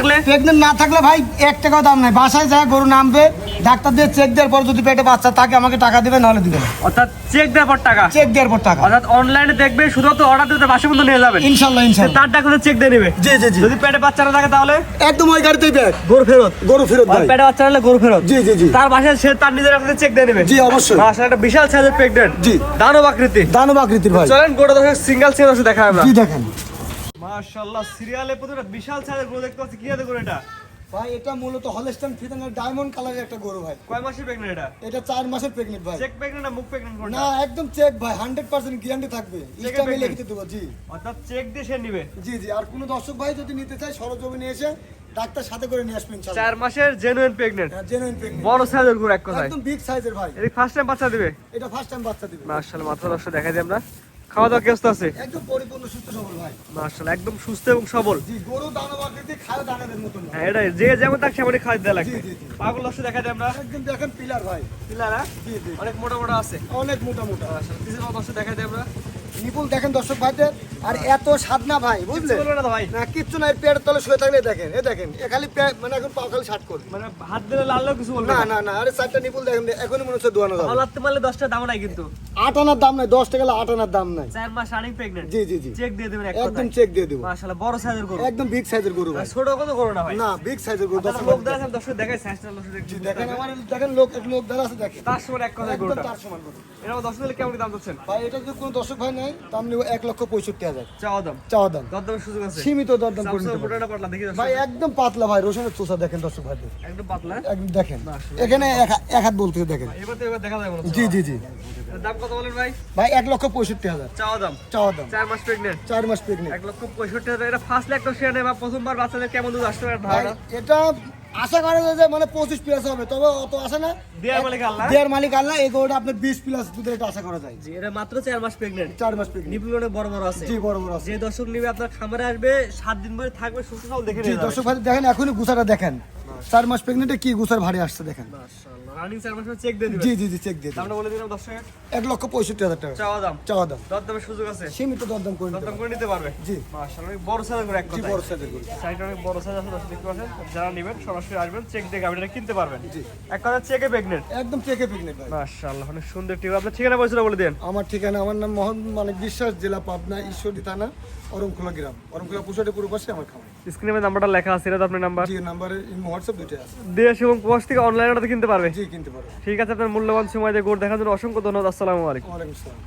থাকলে? প্রেগনেন্ট না থাকলে ভাই এক টাকাও দাম নাই। বাসায় যায় গরু নামবে ডাক্তার দিয়ে চেক দেওয়ার পর যদি পেটে বাচ্চা থাকে আমাকে টাকা দিবে নাহলে দিবে না। অর্থাৎ চেক দেওয়ার পর টাকা? চেক দেওয়ার পর টাকা। অর্থাৎ অনলাইনে দেখবে শুধুমাত্র অর্ডার দিতে বাসা পর্যন্ত নিয়ে যাবেন ইনশাল্লাহ ইনশাল্লাহ। তার টাকা চেক দিয়ে নেবে। জি জি জি। যদি পেটে বাচ্চা না থাকে তাহলে? একদম ওই গাড়িতেই ব্যাগ। গরু ফেরত গরু ফেরত ভাই। পেটে বাচ্চা হলে গরু ফেরত। জি জি জি। তার বাসায় সে তার নিজের চেক দিয়ে নেবে। জি অবশ্যই। একটা বিশাল সাইজের প্রেগনেন্ট জি। দানব আকৃতি। দানব আকৃতির ভাই। চলেন গোটা সিঙ্গেল সিঙ্গেল দেখা আমরা। জি দেখেন? মাশাআল্লাহ সিরিয়ালে প্রতিটা বিশাল সাইজের গরু দেখতে পাচ্ছি কি গরু এটা? ভাই এটা মূলত হলস্টাইন ডায়মন্ড কালারের একটা গরু ভাই। কয় মাসের প্রেগনেন্ট এটা? এটা চার মাসের প্রেগনেন্ট ভাই। চেক প্রেগনেন্ট না মুখ প্রেগনেন্ট কোনটা না একদম চেক ভাই হান্ড্রেড পার্সেন্ট গ্যারান্টি থাকবে? লিখে দেবো জি। অর্থাৎ চেক দিয়ে সে নিবে? জি জি আর কোনো দর্শক ভাই যদি নিতে চায় সরজমিনে এসে ডাক্তার সাথে করে নিয়ে আসবেন ইনশাআল্লাহ। চার মাসের জেনুইন প্রেগনেন্ট জেনুইন প্রেগনেন্ট বড় সাইজের গরু এক কথায়। একদম বিগ সাইজের ভাই। এটি ফার্স্ট টাইম বাচ্চা দিবে? এটা ফার্স্ট টাইম বাচ্চা দিবে। মাশাআল্লাহ মাত্র দর্শক দেখা যায় আমরা। খাওয়া দাওয়া কেস্ত আছে? একদম পরিপূর্ণ সুস্থ সবল ভাই। মাশাআল্লাহ একদম সুস্থ এবং সবল। জি গরু দানব আকৃতি খায় দানাদের মতন। হ্যাঁ এটা যে যেমন তাকে সেমনই খাওয়া দেওয়া লাগবে। পাগল আছে দেখা যায় আমরা। একদম দেখেন পিলার ভাই। পিলার জি জি। অনেক মোটা মোটা আছে। অনেক মোটা মোটা মাশাআল্লাহ কিছু দর্শক দেখা যায় আমরা। নিপুল দেখেন দর্শক ভাইদের। আর এত সাদনা ভাই বুঝলে? না ভাই। না কিচ্ছু নাই পেটের তলে শুয়ে থাকলে দেখেন এ দেখেন এ খালি মানে এখন পা খালি শার্ট করবে। মানে হাত দিলে লাললেও কিছু বলবে না না। না না আরে চারটা নিপুল দেখেন এখনই মনে হচ্ছে দোয়ানো যাবে লাগতে পারলে দশটা দাম নাই কিন্তু। আট আনার দাম নাই দশ টাকা আট আনার দাম নাই। চার মাস রানিং প্রেগনেন্ট জি জি জি। চেক দিয়ে দেবেন এক একদম চেক দিয়ে দেবো। মাশাআল্লাহ বড় সাইজের গরু। একদম বিগ সাইজের গরু ভাই। ছোট কত গরু না ভাই? না বিগ সাইজের গরু দর্শক লোক ভাই দ্বারা দর্শক দেখায় সাইজটা দেখছি দেখেন আমার দেখেন লোক এক লোক দাঁড়া আছে দেখেন। তার সময় এক একদম গরুটা। তার সমান গরু। এরকম দশ দিলে কেমন দাম দিচ্ছেন ভাই এটা যদি কোনো দর্শক ভাই নাই তো আপনি এক লক্ষ পঁয়ষট্টি হাজার চাওয়া দাম। চাওয়া দাম। দরদামের সুযোগ আছে? সীমিত দরদাম করে নিতে পারবেন। মোটাটা পাতলা দেখি দর্শক। ভাই একদম পাতলা ভাই রসুনের চোষা দেখেন দর্শক ভাই একদম পাতলা একদম দেখেন। এখানে এক হাত বলতে দেখেন। এবার তো এবার দেখা যায় জি জি জি। দাম কত বলেন ভাই? ভাই এক লক্ষ পঁয়ষট্টি হাজার। চাওয়া দাম। চাওয়া দাম। চার মাস প্রেগনেন্ট চার মাস প্রেগনেন্ট এক লক্ষ পঁয়ষট্টি হাজার। এটা ফার্স্ট ল্যাকটোশিয়ান বা প্রথমবার বাচ্চাদের কেমন দুধ আসতে পারে এটা আশা করা যায় যে মানে পঁচিশ প্লাস হবে তবে অত আসে না। দেয়ার মালিক আল্লাহ। দেয়ার মালিক আল্লাহ এই গরুটা আপনার বিশ প্লাস দুধের এটা আশা করা যায়। জি এটা মাত্র চার মাস প্রেগনেন্ট চার মাস প্রেগনেন্ট নিপুল অনেক বড় বড় আছে। জি বড় বড় আছে। যে দর্শক নিবে আপনার খামারে আসবে সাত দিন ধরে থাকবে সুস্থ সবল দেখে জি দর্শক ভাই দেখেন এখনই গুছাটা দেখেন। চার মাস প্রেগনেন্টে কি গুছার ভারী আসছে দেখেন। রানিং চার মাস চেক দিয়ে দিবে জি জি জি চেক দিয়ে বলে দিলাম লক্ষ পঁয়ষট্টি হাজার টাকা। চাওয়া দাম। চাওয়া দাম। দরদামের সুযোগ আছে। সীমিত দরদাম করে দরদাম করে নিতে পারবে। জি। মাশাআল্লাহ বড় সাইজের করে এক জি কথা বড় সাইজের সাইড অনেক বড় সাইজ আছে দর্শক দেখতে পাচ্ছেন। যারা নেবেন সরাসরি আসবেন চেক দিয়ে গাড়িটা কিনতে পারবেন। জি। এক কথা চেকে প্রেগনেন্ট একদম চেকে প্রেগনেন্ট ভাই। মাশাআল্লাহ অনেক সুন্দর টিপ আপনার ঠিকানা পয়সা বলে দেন। আমার ঠিকানা আমার নাম মোহন মানিক বিশ্বাস জেলা পাবনা ঈশ্বরী থানা অরমখোলা গ্রাম। অরমখোলা পুষাটে পুরো পাশে আমার খামার। স্ক্রিনে নাম্বারটা লেখা আছে এটা আপনার নাম্বার। জি নাম্বারে হোয়াটসঅ্যাপ দুইটাই আছে। দেশ এবং প্রবাস থেকে অনলাইনে কিনতে পারবে? জি কিনতে পারো ঠিক আছে আপনার মূল্যবান সময় দিয়ে গোট দেখার জন্য অসংখ্য ধন্যবাদ আসসালামু আলাইকুম। ওয়ালাইকুম আসসালাম।